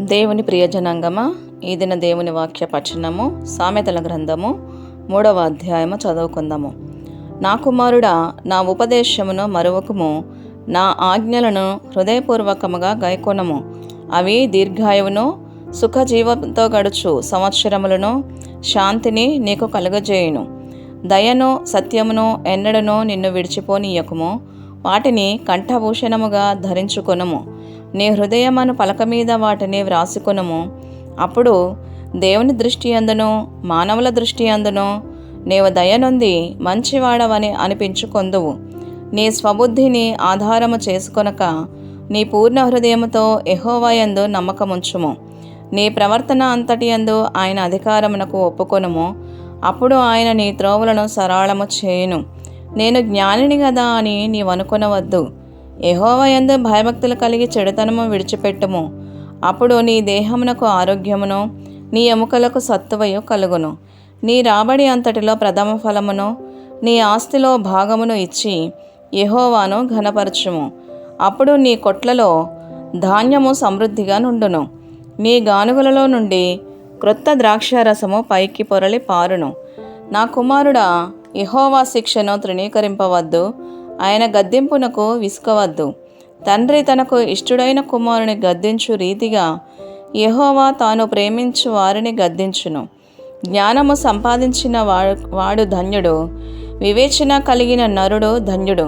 దేవుని ప్రియజనాంగమా ఈ దిన దేవుని వాక్య పఠనము సామెతల గ్రంథము మూడవ అధ్యాయము చదువుకుందాము. నా కుమారుడా నా ఉపదేశమును మరువకుము నా ఆజ్ఞలను హృదయపూర్వకముగా గైకొనము. అవి దీర్ఘాయువును సుఖజీవంతో గడుచు సంవత్సరములను శాంతిని నీకు కలుగజేయును. దయను సత్యమును ఎన్నడను నిన్ను విడిచిపోనీయకుము. వాటిని కంఠభూషణముగా ధరించుకొనము. నీ హృదయమను పలక మీద వాటిని వ్రాసుకునుము. అప్పుడు దేవుని దృష్టి అందును మానవుల దృష్టి అందును. నీవు దయనుంది మంచివాడవని అనిపించుకొందువు. నీ స్వబుద్ధిని ఆధారము చేసుకొనక నీ పూర్ణ హృదయముతో ఎహోవాయందు నమ్మకముంచుము. నీ ప్రవర్తన అంతటి యందు ఆయన అధికారమునకు ఒప్పుకొనుము. అప్పుడు ఆయన నీ త్రోవులను సరళము చేయును. నేను జ్ఞానిని కదా అని నీవనుకొనవద్దు. యహోవయందు భయభక్తులు కలిగి చెడుతనము విడిచిపెట్టుము. అప్పుడు నీ దేహమునకు ఆరోగ్యమును నీ ఎముకలకు సత్తువయు కలుగును. నీ రాబడి అంతటిలో ప్రథమ ఫలమును నీ ఆస్తిలో భాగమును ఇచ్చి యహోవాను ఘనపరచుము. అప్పుడు నీ కొట్లలో ధాన్యము సమృద్ధిగా నుండును. నీ గానుగులలో నుండి క్రొత్త ద్రాక్షారసము పైకి పొరలి పారును. నా కుమారుడా యహోవా శిక్షను తృణీకరింపవద్దు. ఆయన గద్దింపునకు విసుకవద్దు తండ్రి తనకు ఇష్టుడైన కుమారుని గద్దించు రీతిగా యహోవా తాను ప్రేమించు వారిని గద్దించును. జ్ఞానము సంపాదించిన వాడు వాడు ధన్యుడు. వివేచన కలిగిన నరుడు ధన్యుడు.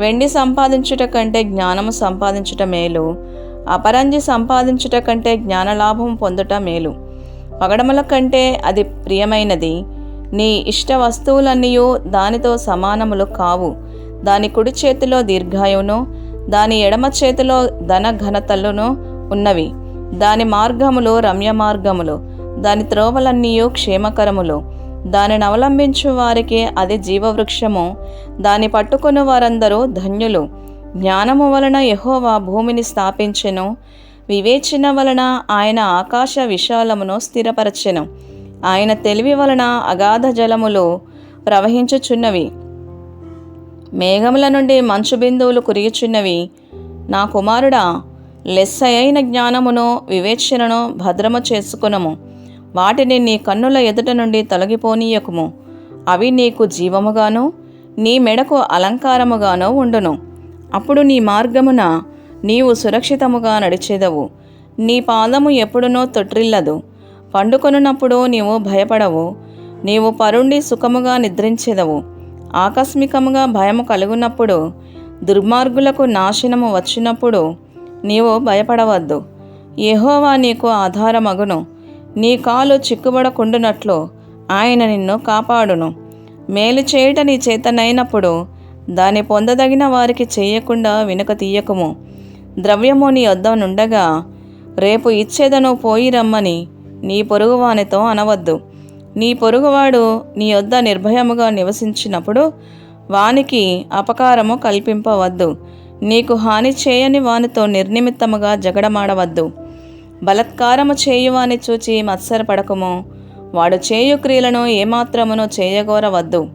వెండి సంపాదించుట కంటే జ్ఞానము సంపాదించుట మేలు. అపరంజి సంపాదించుట కంటే జ్ఞానలాభం పొందుట మేలు. పగడముల కంటే అది ప్రియమైనది. నీ ఇష్ట వస్తువులన్నీ దానితో సమానములు కావు. దాని కుడి చేతిలో దీర్ఘాయువును దాని ఎడమ చేతిలో ధన ఘనతలును ఉన్నవి. దాని మార్గములు రమ్య మార్గములు దాని త్రోవలన్నీయు క్షేమకరములు. దానిని అవలంబించు వారికి అది జీవవృక్షము. దాని పట్టుకుని వారందరూ ధన్యులు. జ్ఞానము వలన యహోవా భూమిని స్థాపించెను. వివేచన వలన ఆయన ఆకాశ విశాలమును స్థిరపరచెను. ఆయన తెలివి వలన అగాధ జలములు ప్రవహించుచున్నవి. మేఘముల నుండి మంచు బిందువులు కురియుచున్నవి. నా కుమారుడా లెస్సయైన జ్ఞానమును వివేచనను భద్రము చేసుకునము. వాటిని నీ కన్నుల ఎదుట నుండి తొలగిపోనీయకుము. అవి నీకు జీవముగాను నీ మెడకు అలంకారముగాను ఉండును. అప్పుడు నీ మార్గమున నీవు సురక్షితముగా నడిచేదవు. నీ పాదము ఎప్పుడునో తొట్రిల్లదు. పండుకొనున్నప్పుడు నీవు భయపడవు. నీవు పరుండి సుఖముగా నిద్రించెదవు. ఆకస్మికముగా భయము కలుగునప్పుడు దుర్మార్గులకు నాశనము వచ్చినప్పుడు నీవు భయపడవద్దు. యహోవా నీకు ఆధారమగును. నీ కాలు చిక్కుబడకుండునట్లు ఆయన నిన్ను కాపాడును. మేలు చేయుట నీ చేతనైనప్పుడు దాని పొందదగిన వారికి చేయకుండా వెనుక తీయకము. ద్రవ్యము నీ వద్ద నుండగా రేపు ఇచ్చేదను పోయి రమ్మని నీ పొరుగువానితో అనవద్దు. నీ పొరుగువాడు నీ వద్ద నిర్భయముగా నివసించినప్పుడు వానికి అపకారము కల్పింపవద్దు. నీకు హాని చేయని వానితో నిర్నిమిత్తముగా జగడమాడవద్దు. బలత్కారము చేయువాని చూచి మత్సరపడకము. వాడు చేయు క్రియలను ఏమాత్రమును చేయగోరవద్దు.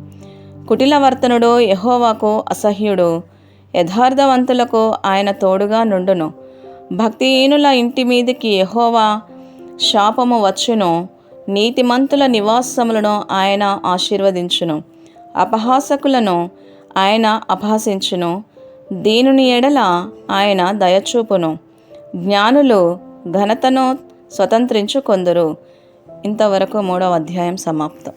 కుటిలవర్తనుడు యహోవాకు అసహ్యుడు. యథార్థవంతులకు ఆయన తోడుగా నుండును. భక్తిహీనుల ఇంటి మీదికి యహోవా శాపము వచ్చును. నీతిమంతుల నివాసములను ఆయన ఆశీర్వదించును. అపహాసకులను ఆయన అపహసించును. దీనుని ఎడల ఆయన దయచూపును. జ్ఞానులు ఘనతను స్వతంత్రించుకొందురు ఇంతవరకు మూడవ అధ్యాయం సమాప్తం.